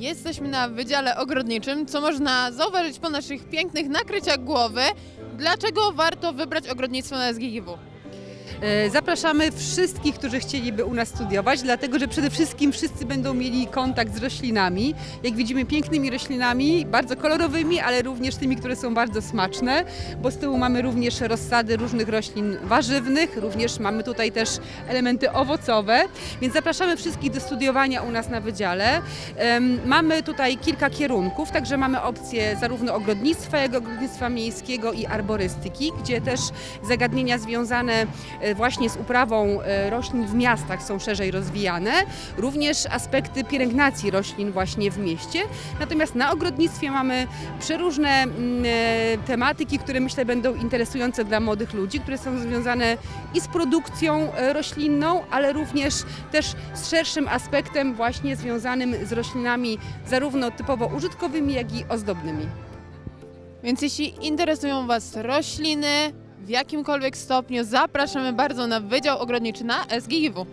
Jesteśmy na Wydziale Ogrodniczym, co można zauważyć po naszych pięknych nakryciach głowy. Dlaczego warto wybrać ogrodnictwo na SGGW? E, Zapraszamy wszystkich, którzy chcieliby u nas studiować, dlatego że przede wszystkim wszyscy będą mieli kontakt z roślinami. Jak widzimy, pięknymi roślinami, bardzo kolorowymi, ale również tymi, które są bardzo smaczne, bo z tyłu mamy również rozsady różnych roślin warzywnych, również mamy tutaj też elementy owocowe, więc zapraszamy wszystkich do studiowania u nas na wydziale. Mamy tutaj kilka kierunków, także mamy opcje zarówno ogrodnictwa, jak i ogrodnictwa miejskiego i arborystyki, gdzie też zagadnienia związane właśnie z uprawą e, roślin w miastach są szerzej rozwijane, również aspekty pielęgnacji roślin właśnie w mieście. Natomiast na ogrodnictwie mamy przeróżne mm, e, tematyki, które myślę będą interesujące dla młodych ludzi, które są związane i z produkcją e, roślinną, ale również też z szerszym aspektem właśnie związanym z roślinami zarówno typowo użytkowymi, jak i ozdobnymi. Więc jeśli interesują Was rośliny w jakimkolwiek stopniu, zapraszamy bardzo na Wydział Ogrodniczy na SGGW.